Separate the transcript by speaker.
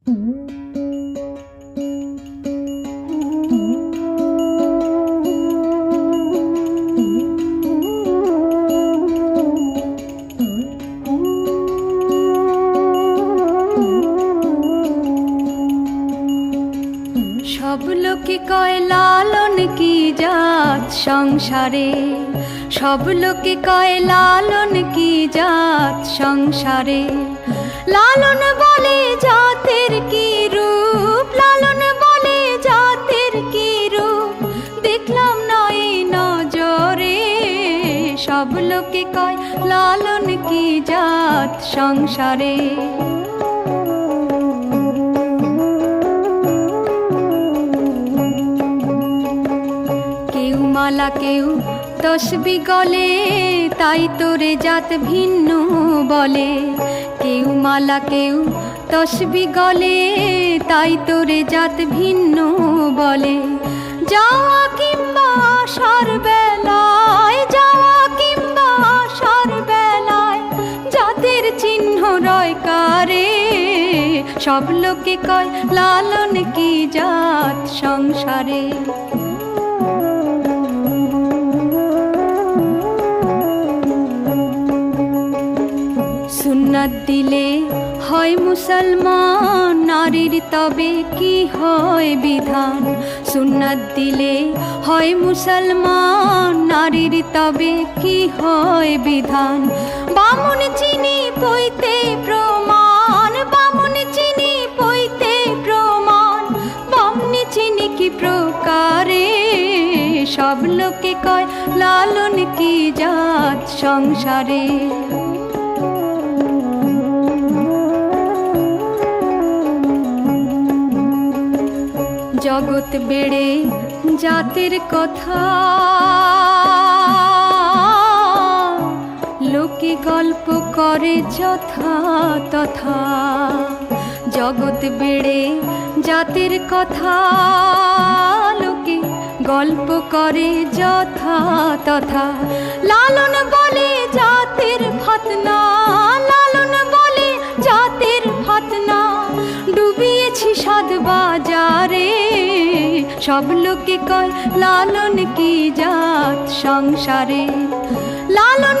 Speaker 1: সব লোকে কয়, লালন কি জাত সংসারে? সব লোকে কয়, লালন কি জাত সংসারে? লালন বলে লোকে কয়, লালন কি জাত সংসারে? কেউ মালা, কেউ তসবি গলে তাই তোরে জাত ভিন্ন বলে। কেউ মালা, কেউ তসবি গলে তাই তোরে জাত ভিন্ন বলে। যাওয়া কিংবা আসার সব লোকে কয়, লালন কি জাত সংসারে? সুন্নাত দিলে হয় মুসলমান, নারীর তবে কি হয় বিধান? সুন্নাত দিলে হয় মুসলমান, নারীর তবে কি হয় বিধান? বামুন চিনি পইতে প্রমাণ সব লোকে কয়, লালন কি জাত সংসারে? জগৎ বেড়ে জাতের কথা। লোকে গল্প করে যথা তথা। জগৎ বেড়ে জাতির কথা। গল্প করে যথা তথা। লালন বলে জাতির ফতনা, লালন বলে জাতির ফতনা। ডুবিয়েছি সাদ বাজারে, সব লোকে কয়, লালন কি জাত সংসারে? লালন